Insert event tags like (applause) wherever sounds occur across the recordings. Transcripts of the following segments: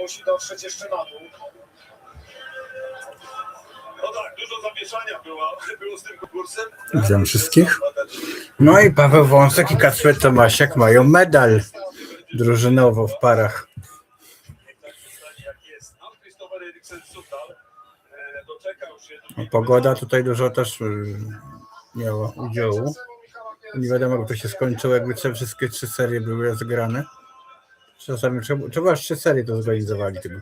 musi dotrzeć jeszcze na dół. No tak, dużo zamieszania było, (laughs) było z tym konkursem. Witam wszystkich. No i Paweł Wąsek i Kacper Tomasiak mają medal drużynowo w parach. No, Pogoda tutaj dużo też y, miała udziału. Nie wiadomo, jak to się skończyło, jakby te wszystkie trzy serie były rozegrane. Czasami trzeba aż trzy serie to zorganizowali tego.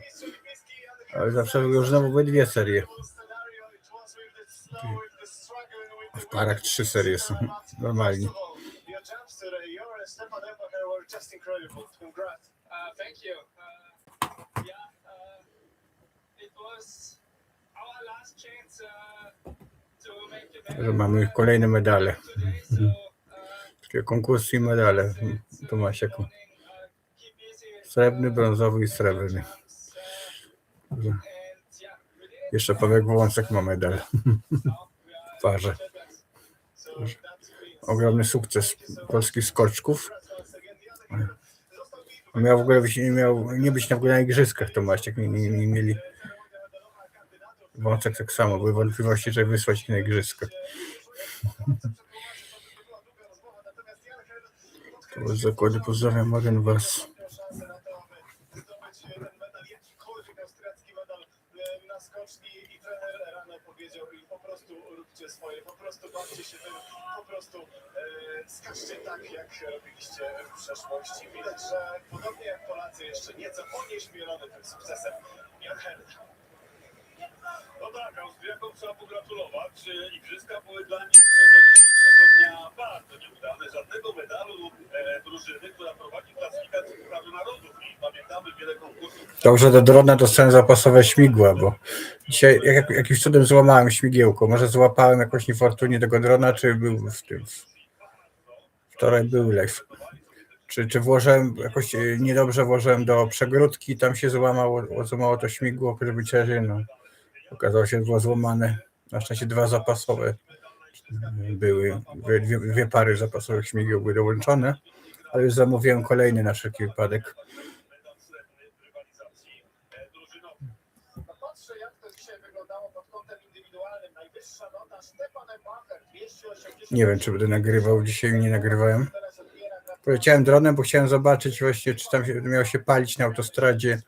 Ale zawsze znowu były dwie serie. W parach trzy serie są (laughs) normalnie. Że mamy kolejne medale. (laughs) Takie konkursy i medale. Tomasiaku. Srebrny, brązowy i srebrny. Jeszcze Paweł Wąsek ma medal w parze. Ogromny sukces polskich skoczków. Miał w ogóle być, nie miał nie być na, na igrzyskach Tomasiak, nie, nie, nie mieli. Wąsek tak samo, były wątpliwości, żeby wysłać ich na igrzyska. To z zakładu pozdrawiam Marian Was. I trener rano powiedział im po prostu róbcie swoje, po prostu bawcie się tym, po prostu e, skaczcie tak, jak robiliście w przeszłości. Widać, że podobnie Polacy jeszcze nieco onieśmielony tym sukcesem Herta. No tak, Austriakom trzeba pogratulować. E, Igrzyska były dla nich Dobrze, do drona dostałem zapasowe śmigła, bo dzisiaj jak, jakimś cudem złamałem śmigiełko. Może złapałem jakoś niefortunnie tego drona, czy był w tym. Wczoraj był lew. Czy, czy włożyłem jakoś e, niedobrze włożyłem do przegródki, tam się złamało, złamało to śmigło, żeby ciężej, no. Okazało się, że było złamane. Na szczęście dwa zapasowe były, dwie, dwie, pary zapasowych śmigieł były dołączone, ale już zamówiłem kolejny na wszelki wypadek. 280 Nie wiem, czy będę nagrywał. Dzisiaj nie nagrywałem. Poleciałem dronem, bo chciałem zobaczyć właśnie, czy tam się, miało się palić na autostradzie.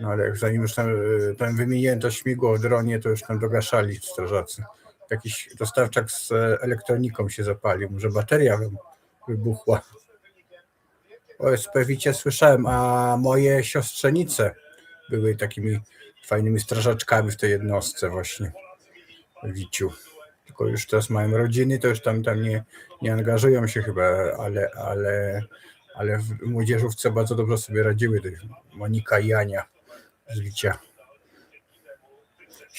No ale jak zanim już tam, e, tam wymieniłem to śmigło w dronie, to już tam dogaszali strażacy. Jakiś dostawczak z e, elektroniką się zapalił, może bateria wy- wybuchła. O SPWicie słyszałem, a moje siostrzenice były takimi fajnymi strażaczkami w tej jednostce właśnie w Wiciu. Tylko już teraz mają rodziny, to już tam, tam nie, nie angażują się chyba, ale, ale, ale w młodzieżówce bardzo dobrze sobie radziły. Monika i Ania z Wicia.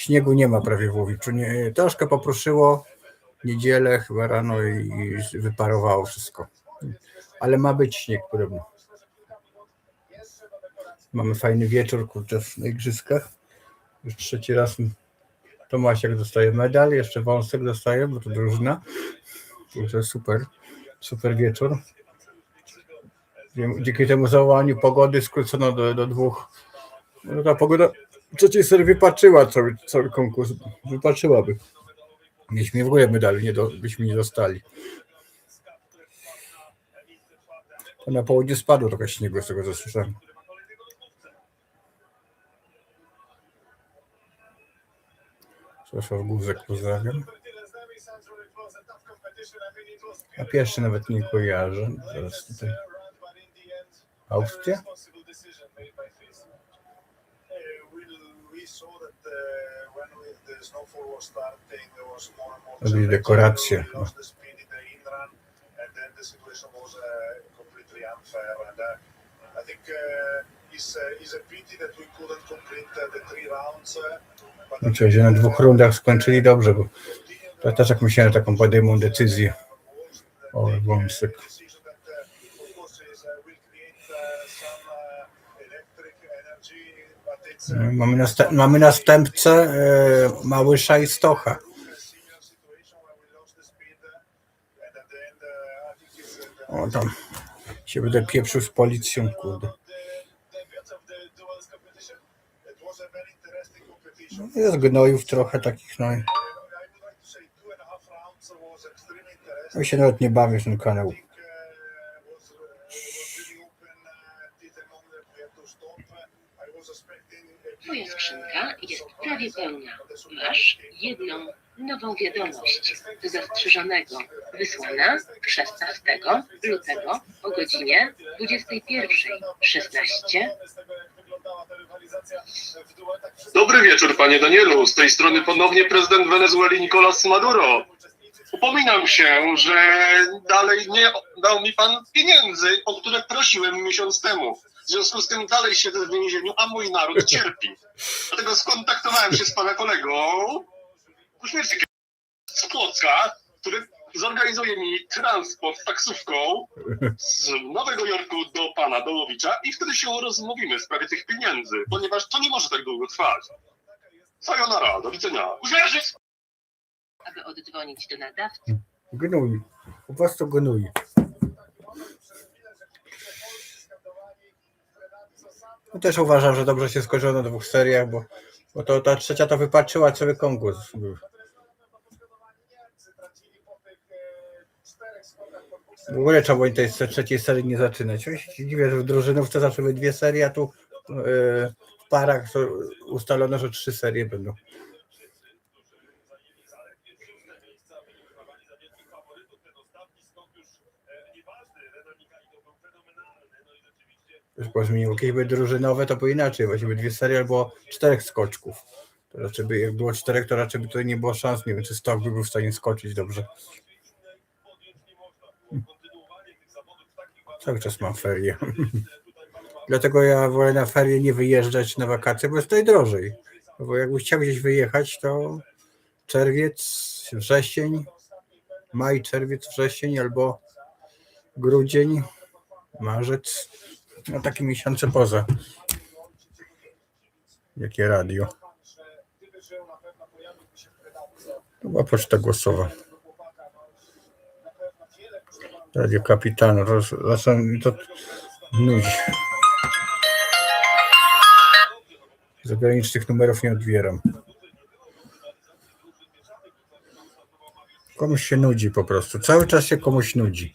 Śniegu nie ma prawie w Łowiczu. Nie, troszkę popruszyło niedzielę chyba rano i, i wyparowało wszystko. Ale ma być śnieg podobno. Mamy fajny wieczór kurczę na igrzyskach. Już trzeci raz Tomasiak dostaje medal, jeszcze Wąsek dostaje, bo to drużyna. Także super, super wieczór. Dzięki temu zawołaniu pogody skrócono do, do dwóch. No ta pogoda trzeciej serii wypaczyła cały, cały konkurs. Wypaczyłaby. Mieliśmy w ogóle medalu, nie do, byśmy nie dostali. To na południu spadło trochę śniegu, z tego co słyszałem. Przeszło Guzek, pozdrawiam. A pierwszy nawet nie kojarzę. Zaraz tutaj. Austria? Rounds. Uh, but Znaczy, że na dwóch rundach skończyli dobrze, bo to też jak myślałem, że taką podejmą decyzję. O, Wąsek. Mamy, następ, mamy następcę e, Małysza i Stocha. O, tam się będę pieprzył z policją, kurde. competition. Jest gnojów trochę takich, no. Ja się nawet nie bawię w ten kanał. Twoja skrzynka jest prawie pełna. Masz jedną nową wiadomość do zastrzeżonego, wysłana 16 lutego o godzinie 21.16. Dobry wieczór, panie Danielu. Z tej strony ponownie prezydent Wenezueli Nicolas Maduro. Upominam się, że dalej nie dał mi pan pieniędzy, o które prosiłem miesiąc temu. W związku z tym dalej siedzę w więzieniu, a mój naród cierpi. Dlatego skontaktowałem się z pana kolegą Kuśmierczykiem z Płocka, który zorganizuje mi transport taksówką z Nowego Jorku do pana Dołowicza i wtedy się rozmówimy w sprawie tych pieniędzy, ponieważ to nie może tak długo trwać. Sayonara, do widzenia. Uśmierzyć! Aby oddzwonić do nadawcy, Gnój. Po prostu gnój. Też uważam, że dobrze się skończyło na dwóch seriach, bo, bo to ta trzecia to wypaczyła cały konkurs. W ogóle trzeba było tej trzeciej serii nie zaczynać. Dziwię, że w drużynówce zaczęły dwie serie, a tu yy, w parach ustalono, że trzy serie będą. Już było zmieniło. Kiedyś były drużynowe, to było inaczej. Właściwie dwie serie albo czterech skoczków. To raczej by, jak było czterech, to raczej by tutaj nie było szans. Nie wiem, czy Stok by był w stanie skoczyć dobrze. Cały czas mam ferie. (laughs) Dlatego ja wolę na ferie nie wyjeżdżać na wakacje, bo jest tutaj drożej. Bo jakby chciał gdzieś wyjechać, to czerwiec, wrzesień, maj, czerwiec, wrzesień albo grudzień, marzec. No takie miesiące poza. Jakie radio. To była poczta głosowa. Radio Kapitan. Roz, czasem to nudzi. Zagranicznych numerów nie odbieram. Komuś się nudzi po prostu. Cały czas się komuś nudzi.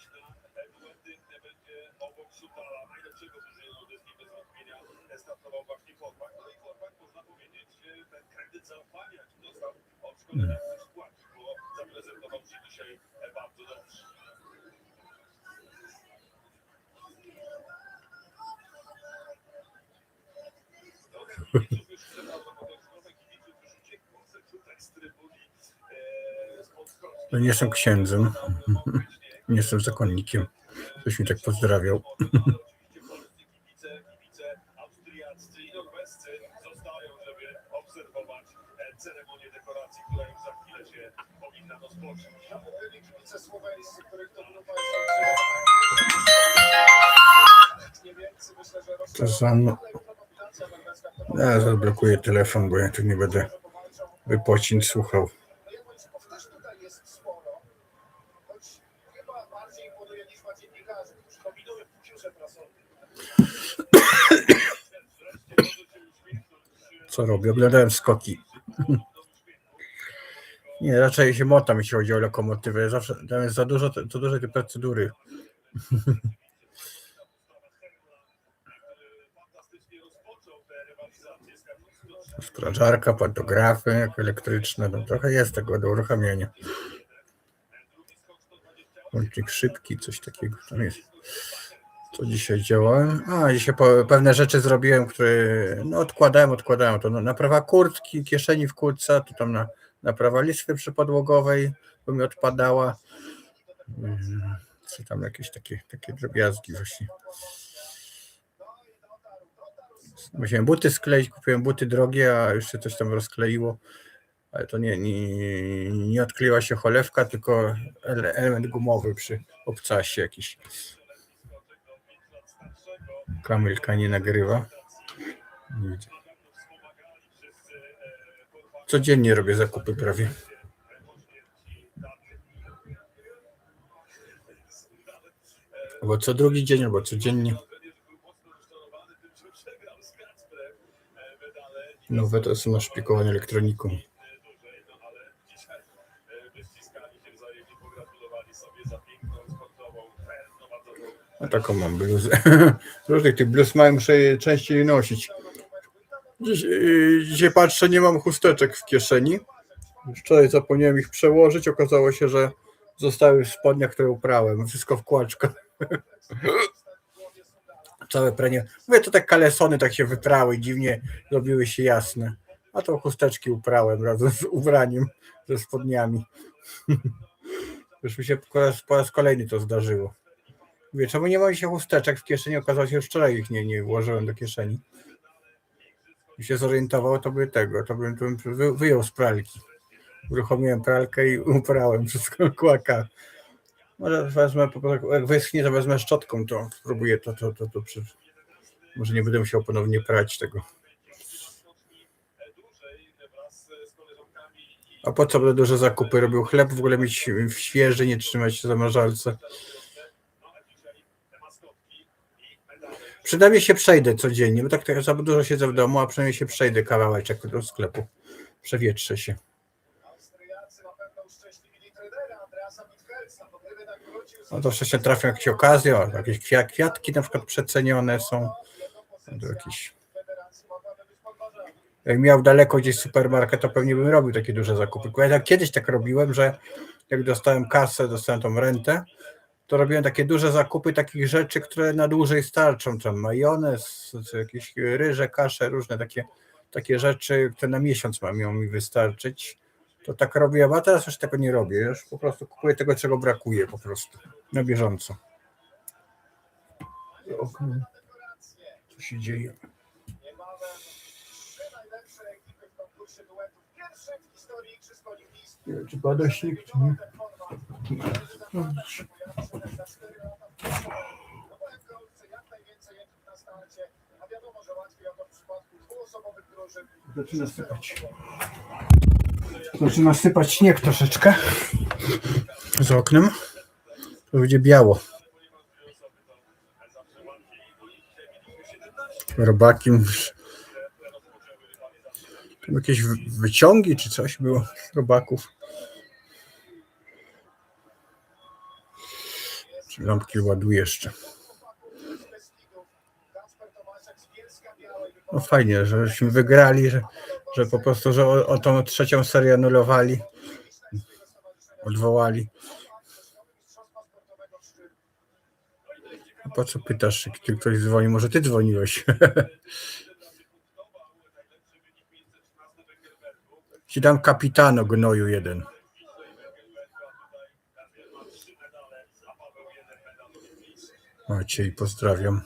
No nie jestem księdzem. (laughs) Nie jestem zakonnikiem. Ktoś mi tak pozdrawiał. (laughs) to no- Ja zablokuję telefon, bo ja tu nie będę wypocin słuchał. Co robię? Oglądałem skoki. Nie, raczej się motam, jeśli chodzi o lokomotywę. Zawsze tam jest za dużo, za dużo tej procedury. (laughs) Strażarka, pantografy jak elektryczne, no trochę jest tego do uruchamiania. Łącznik szybki, coś takiego tam jest. Co dzisiaj działałem? A, dzisiaj pewne rzeczy zrobiłem, które no, odkładałem, odkładałem. To no, naprawa kurtki, kieszeni w kurtce, to tam na, naprawa listwy przypodłogowej, bo mi odpadała. Mm, Co tam jakieś takie, takie drobiazgi właśnie. Musiałem buty skleić, kupiłem buty drogie, a jeszcze coś tam rozkleiło. Ale to nie, nie, nie odkleiła się cholewka, tylko ele- element gumowy przy obcasie jakiś. Kamilka nie nagrywa. Nie widzę. Codziennie robię zakupy prawie. Albo co drugi dzień, albo codziennie. Nowe to są naszpikowane elektroniką. A taką mam bluzę. (laughs) Różnych tych bluz mam, muszę częściej nosić. Yy, dzisiaj patrzę, nie mam chusteczek w kieszeni. Wczoraj zapomniałem ich przełożyć. Okazało się, że zostały w spodniach, które uprałem. Wszystko w kłaczkach. (laughs) Całe pranie. Mówię, to tak kalesony tak się wyprały, dziwnie zrobiły się jasne. A to chusteczki uprałem razem z ubraniem, ze spodniami. (laughs) Już mi się po raz, po raz kolejny to zdarzyło. Mówię, czemu nie mam się chusteczek w kieszeni? Okazało się, że wczoraj ich nie, nie włożyłem do kieszeni. I się zorientował, to by tego, to bym, to bym wy, wyjął z pralki. Uruchomiłem pralkę i (laughs) uprałem wszystko kłaka. Może wezmę, jak wyschnie, to wezmę szczotką, to spróbuję to, to, to, to. Może nie będę musiał ponownie prać tego. A po co będę duże zakupy robił? Chleb w ogóle mieć świeży, nie trzymać się za zamrażalce. no, a dzisiaj te maskotki i medale. Przynajmniej się przejdę codziennie, bo tak ja za dużo siedzę w domu, a przynajmniej się przejdę kawałeczek do sklepu. Przewietrzę się. Tak No to jeszcze trafią jakieś okazje, o, jakieś kwia- kwiatki na przykład przecenione są. Być podważana. Jak miał daleko gdzieś supermarket, to pewnie bym robił takie duże zakupy. Ja tak kiedyś tak robiłem, że jak dostałem kasę, dostałem tą rentę, to robiłem takie duże zakupy takich rzeczy, które na dłużej starczą. Tam majonez, jakieś ryże, kasze, różne takie, takie rzeczy, które na miesiąc mają mi wystarczyć. To tak robiłem, a teraz już tego nie robię. Już po prostu kupuję tego, czego brakuje po prostu. Na bieżąco. Co się dzieje? Czy pada śnieg, czy nie? Zaczyna sypać. Zaczyna sypać śnieg troszeczkę. За oknem. To będzie biało. Robaki. Tam jakieś wy- wyciągi czy coś było robaków. Czy lampki ładuję jeszcze. No fajnie, żeśmy wygrali, że, że po prostu, że o, o tą trzecią serię anulowali, odwołali. A po co pytasz, ty ktoś dzwoni? Może ty dzwoniłeś? (laughs) Ci dam kapitano gnoju jeden. Maciej, pozdrawiam.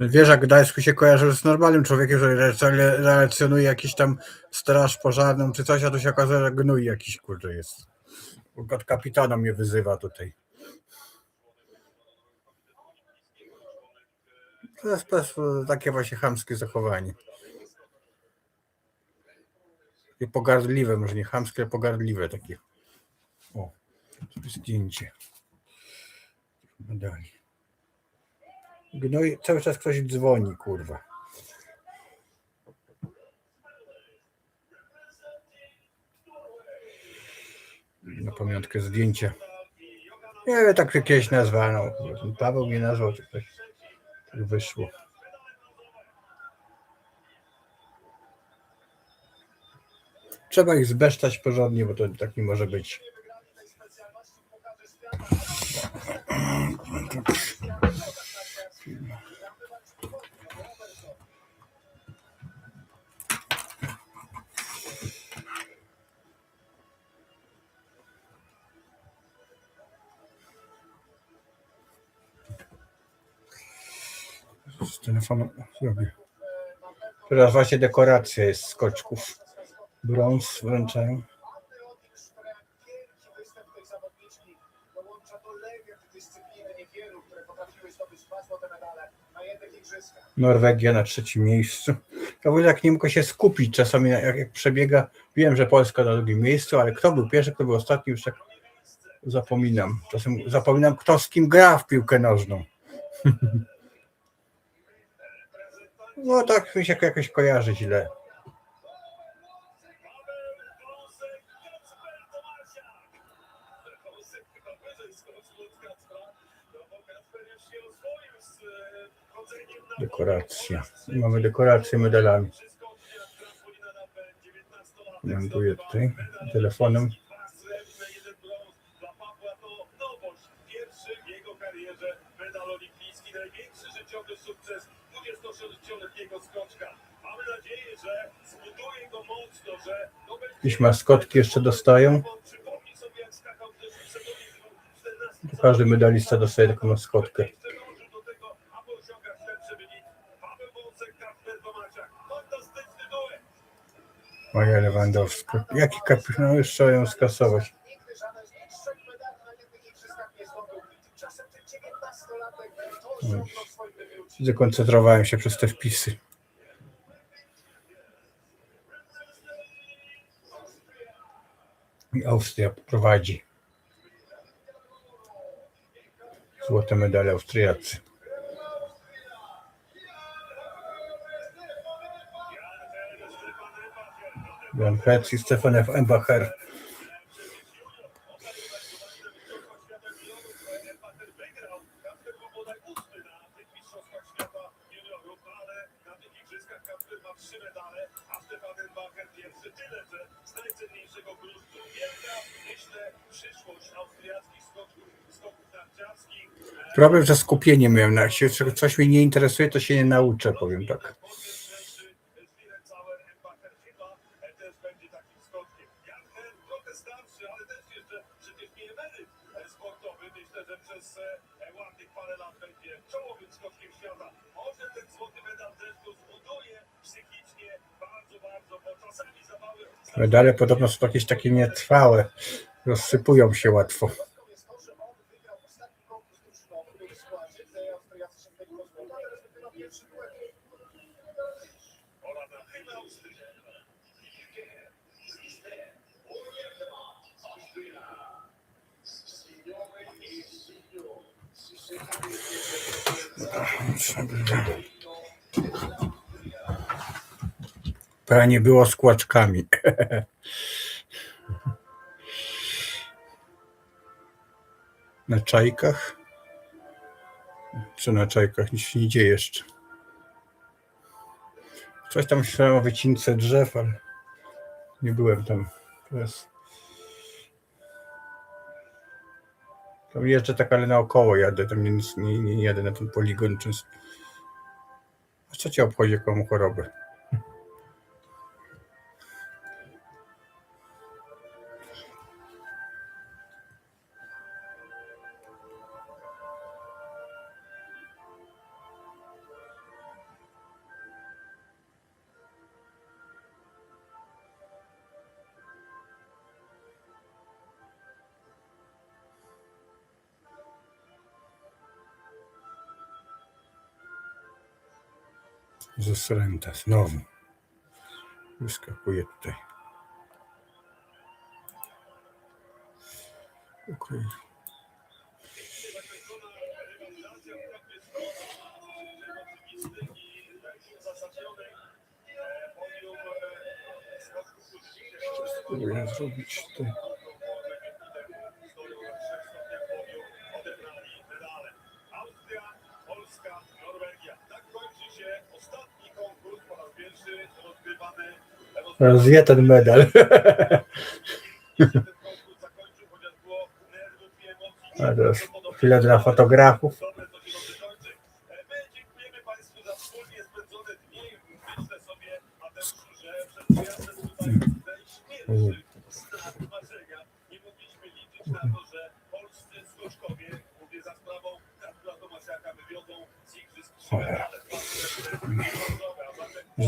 Wieża Gdańsku się kojarzy z normalnym człowiekiem, że re- relacjonuje jakiś tam straż pożarną czy coś, a tu się okazuje, że gnój jakiś kurde jest. Kapitana mnie wyzywa tutaj. To jest, to jest takie właśnie chamskie zachowanie. I pogardliwe, może nie chamskie, ale pogardliwe takie. O, zdjęcie. Medali. Gnoj, cały czas ktoś dzwoni, kurwa. Na pamiątkę zdjęcia. Nie wiem, tak kiedyś nazwano. Paweł mnie nazwał, czy ktoś. Tak wyszło. Trzeba ich zbesztać porządnie, bo to tak nie może być. Z zrobię. Teraz właśnie dekoracja jest z koczków. Brąz wręczają. Norwegia na trzecim miejscu. Ja w ogóle jak nie mogę się skupić czasami, jak, jak przebiega. Wiem, że Polska na drugim miejscu, ale kto był pierwszy, kto był ostatni, już tak Zapominam. Czasem zapominam, kto z kim gra w piłkę nożną. (laughs) No tak mi się jakoś kojarzy źle. Dekoracja. Mamy dekorację medalami. Komentuję tutaj telefonem. Pierwszy w jego karierze medal olimpijski, największy życiowy sukces 26-letniego skoczka. Mamy nadzieję, że zbuduje go mocno, że to będzie Jakieś maskotki jeszcze dostają. Przypomnij sobie, jak skakał też w sezonie 14 Każdy medalista dostaje taką maskotkę. jeszcze dążył do tego, aby osiągać lepsze wyniki. Paweł Wąsek, Kacper Tomaczak. Fantastyczny duet. Maja Lewandowska. Jaki kapitan? No trzeba ją skasować. Nigdy Zdekoncentrowałem się przez te wpisy. I Austria prowadzi. Złote medale Austriacy. Jan Hetz i Stefan F. Embacher. Problem ze skupieniem miałem. Jak się coś mnie nie interesuje, to się nie nauczę, powiem tak. Zwirecauer, Embacher chyba e, też będzie takim skoczkiem. Janker trochę starszy, ale też jeszcze przecież nie emeryt e, sportowy. Myślę, że przez e, ładnych parę lat będzie czołowym skoczkiem świata. Może ten złoty medal też go zbuduje psychicznie bardzo, bardzo, bo czasami zabawy... Medale podobno są jakieś takie nietrwałe. Rozsypują się łatwo. jest to, że on wygrał ostatni konkurs drużynowy, był w składzie, gdy Austriacy sięgnęli po złoto, a teraz wygrywa pierwszy duet. Pora na hymn Austrii. Pranie było z kłaczkami. Na czajkach? Co na czajkach? Nic się nie dzieje jeszcze. Coś tam myślałem o wycince drzew, ale nie byłem tam. Teraz. Tam jeżdżę tak, ale naokoło jadę. Tam nie, nie, nie jadę na ten poligon często. Co cię obchodzi komu chorobę? Zasręta znowu. Wyskakuje tutaj. Okej. Spróbuję zrobić tutaj. Zje ten medal. (laughs) A teraz chwilę dla fotografów.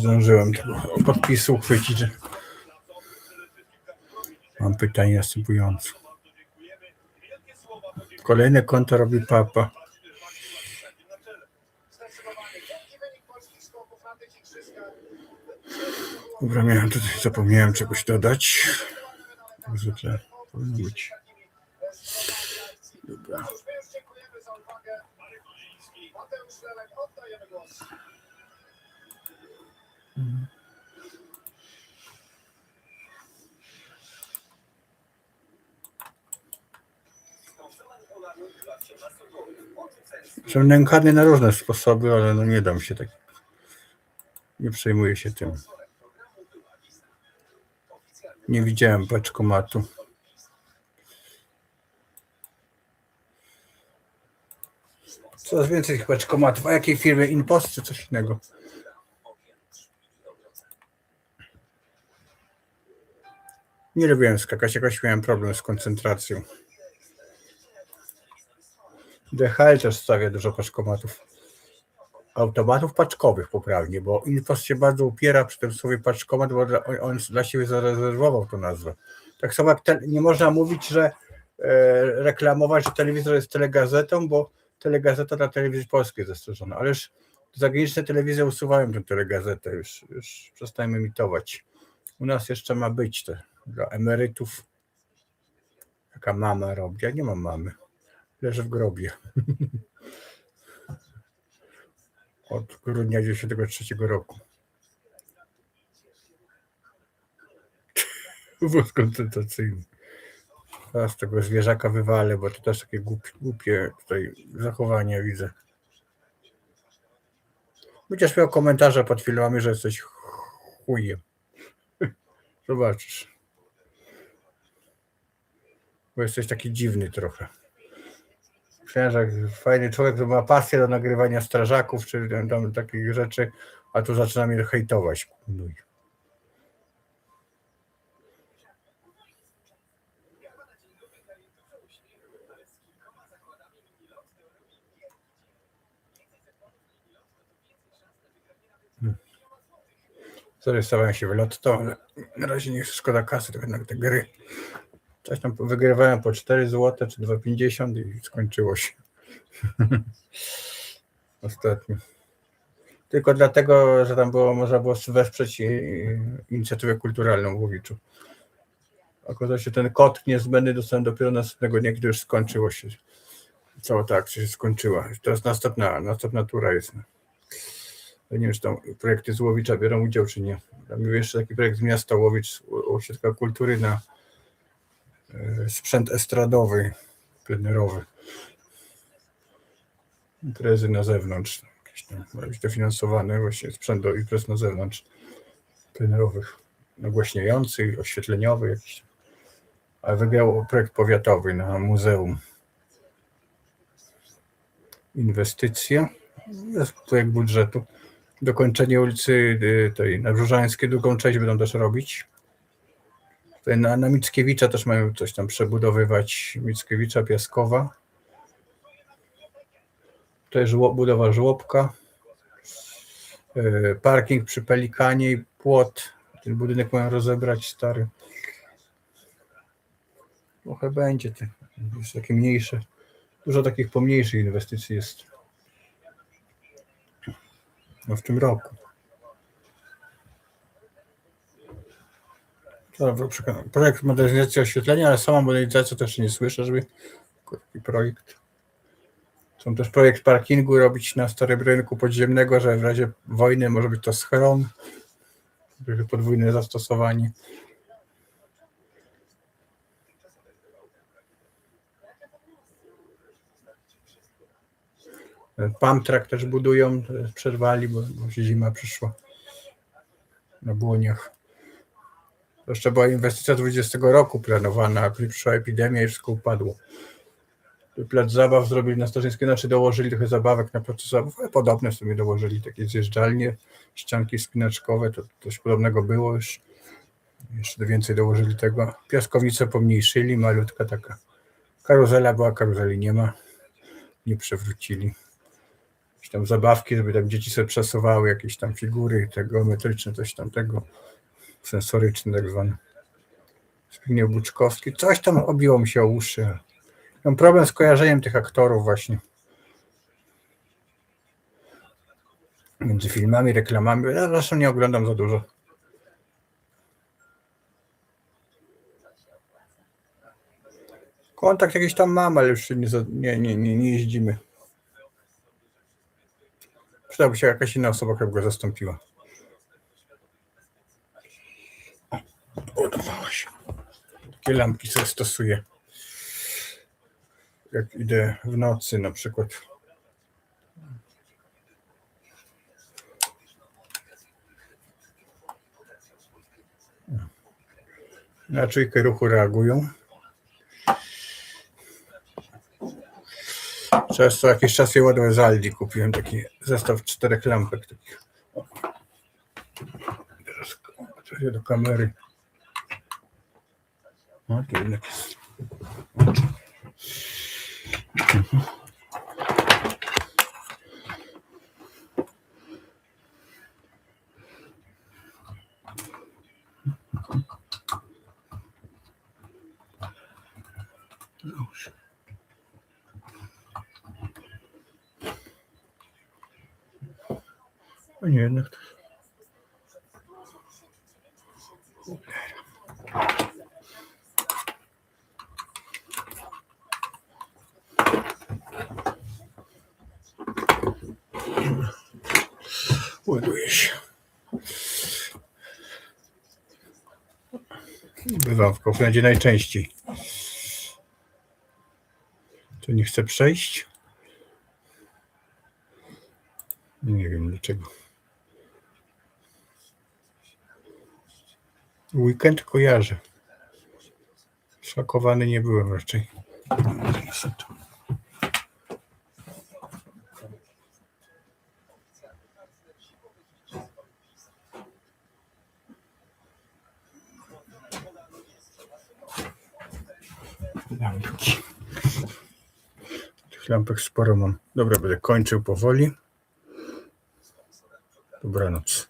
Zdążyłem tego podpisu uchwycić. Mam pytanie następujące. Kolejne konto robi papa. Dobra, miałem tutaj, zapomniałem czegoś dodać. Zwykle powinno być. Dobra. Mateusz Lelek, oddajemy głos. Są nękany na różne sposoby, ale no nie dam się tak. Nie przejmuję się tym. Nie widziałem paczkomatu. Coraz więcej tych paczkomatów. A jakiej firmy? Inpost czy coś innego? Nie lubiłem skakać, jakoś miałem problem z koncentracją. DHL też stawia dużo paczkomatów. Automatów paczkowych poprawnie, bo Infost się bardzo upiera przy tym słowie paczkomat, bo on dla siebie zarezerwował tą nazwę. Tak samo jak te, nie można mówić, że e, reklamować, że telewizor jest telegazetą, bo telegazeta dla telewizji polskiej jest zastrzeżona. Ależ zagraniczne telewizje usuwają tę telegazetę, już, już przestajemy emitować. U nas jeszcze ma być te dla emerytów. Jaka mama robi? Ja nie mam mamy. Leżę w grobie. (laughs) Od grudnia 93 roku. (laughs) Wóz koncentracyjny. Teraz tego zwierzaka wywalę, bo to też takie głupie, głupie tutaj zachowania widzę. Chociaż miał komentarze pod filmami, że jesteś chujem. (laughs) Zobaczysz. Bo jesteś taki dziwny trochę. Że fajny człowiek, który ma pasję do nagrywania strażaków, czy tam, takich rzeczy, a tu zaczyna mnie hejtować. I- Zarysowałem się w lotto, ale na razie nie szkoda kasy, to jednak te gry. Coś tam wygrywałem po 4 zł czy 2,50 i skończyło się. (laughs) Ostatnio. Tylko dlatego, że tam było, można było wesprzeć inicjatywę kulturalną w Łowiczu. Okazało się, ten kod niezbędny dostałem dopiero następnego dnia, kiedy już skończyło się. Cała ta akcja się skończyła. Teraz następna, następna tura jest. Ja nie wiem, czy tam projekty z Łowicza biorą udział, czy nie. Tam był jeszcze taki projekt z miasta Łowicz, Ośrodka Kultury na sprzęt estradowy, plenerowy. Imprezy na zewnątrz. Jakieś tam, ma być dofinansowane właśnie sprzęt do imprez na zewnątrz, plenerowych, nagłaśniających, oświetleniowych jakiś. A wygrał projekt powiatowy na muzeum. Inwestycja. Projekt budżetu. Dokończenie ulicy y, tej na Brzużańskiej, drugą część będą też robić. Na, na Mickiewicza też mają coś tam przebudowywać. Mickiewicza, Piaskowa. To jest żło, budowa żłobka. Y, Parking przy Pelikanie i płot. Ten budynek mają rozebrać stary. Trochę będzie te, jest takie mniejsze. Dużo takich pomniejszych inwestycji jest. No w tym roku. Dobra. Projekt modernizacji oświetlenia, ale sama modernizacja też nie słyszę, żeby taki projekt. Są też projekt parkingu robić na starym rynku podziemnego, że w razie wojny może być to schron. Podwójne zastosowanie. Pamtrak też budują, przerwali, bo, bo zima przyszła na błoniach. To jeszcze była inwestycja 20 roku planowana, a przyszła epidemia i wszystko upadło. Plac zabaw zrobili na Starzyńskiej, znaczy dołożyli trochę zabawek na placu zabaw, ale podobne sobie dołożyli, takie zjeżdżalnie, ścianki spinaczkowe, to coś podobnego było już. Jeszcze więcej dołożyli tego. Piaskownicę pomniejszyli, malutka taka. Karuzela była, karuzeli nie ma. Nie przewrócili jakieś tam zabawki, żeby tam dzieci sobie przesuwały jakieś tam figury, te geometryczne, coś tam tego, sensoryczne tak zwane. Zbigniew Buczkowski, coś tam obiło mi się o uszy. Mam problem z kojarzeniem tych aktorów właśnie. Między filmami, reklamami, ja zresztą nie oglądam za dużo. Kontakt jakiś tam mam, ale już nie, nie, nie, nie, nie jeździmy. Przydałaby się jakaś inna osoba, która by go zastąpiła. Udawało się. Takie lampki sobie stosuję. Jak idę w nocy na przykład. Na czujkę ruchu reagują. Często jakiś czas je ładuję z Aldi. Kupiłem taki zestaw czterech lampek. Takich. Teraz do kamery. O, tu jednak jest. Dobrze. O nie, jednak to... Ładuje się. Bywam w Kauflandzie najczęściej. Tu nie chcę przejść. Nie wiem dlaczego. Weekend kojarzę. Szokowany nie byłem raczej. Tych lampek sporo mam. Dobra, będę kończył powoli. Dobranoc.